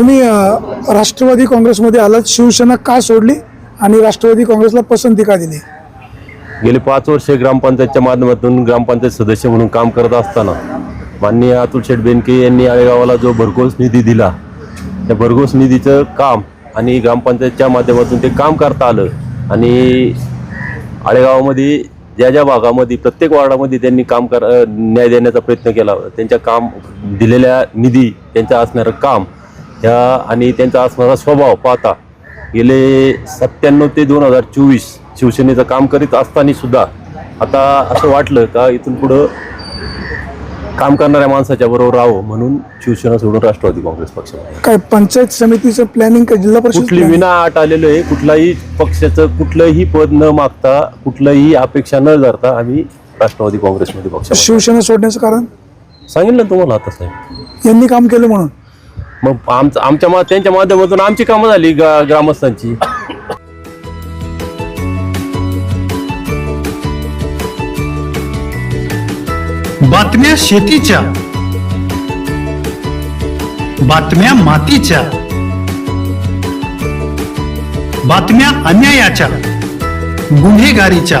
तुम्ही राष्ट्रवादी काँग्रेसमध्ये आलात शिवसेना का सोडली आणि राष्ट्रवादी काँग्रेसला पसंती का दिली? गेले पाच वर्षे ग्रामपंचायतच्या माध्यमातून ग्रामपंचायत सदस्य म्हणून काम करत असताना माननीय अतुल शेठ बेनके यांनी आळेगावाला जो भरघोस निधी दिला त्या भरघोस निधीचं काम आणि ग्रामपंचायतच्या माध्यमातून ते काम करता आलं आणि आळेगावामध्ये ज्या ज्या भागामध्ये प्रत्येक वार्डामध्ये त्यांनी काम कर न्याय देण्याचा प्रयत्न केला त्यांच्या काम दिलेल्या निधी त्यांचं असणारं काम ह्या आणि त्यांचा असणारा स्वभाव पाहता गेले सत्त्याण्णव ते दोन हजार चोवीस शिवसेनेचं काम करीत असताना सुद्धा आता असं वाटलं का इथून पुढं काम करणाऱ्या माणसाच्या बरोबर राहावं म्हणून शिवसेना सोडून राष्ट्रवादी काँग्रेस पक्ष काय पंचायत समितीचं प्लॅनिंग का जिल्हा परिषद कुठली? विना आट आलेलं आहे कुठलाही पक्षाचं कुठलंही पद न मागता कुठलंही अपेक्षा न धरता आम्ही राष्ट्रवादी काँग्रेसमध्ये पक्ष शिवसेना सोडण्याचं कारण? सांगितलं ना तुम्हाला आता साहेब. यांनी काम केलं म्हणून? मग आमचं आमच्या मा- त्यांच्या माध्यमातून आमची कामं झाली ग्रामस्थांची. बातम्या शेतीच्या. बातम्या मातीच्या. बातम्या अन्यायाच्या. गुन्हेगारीच्या.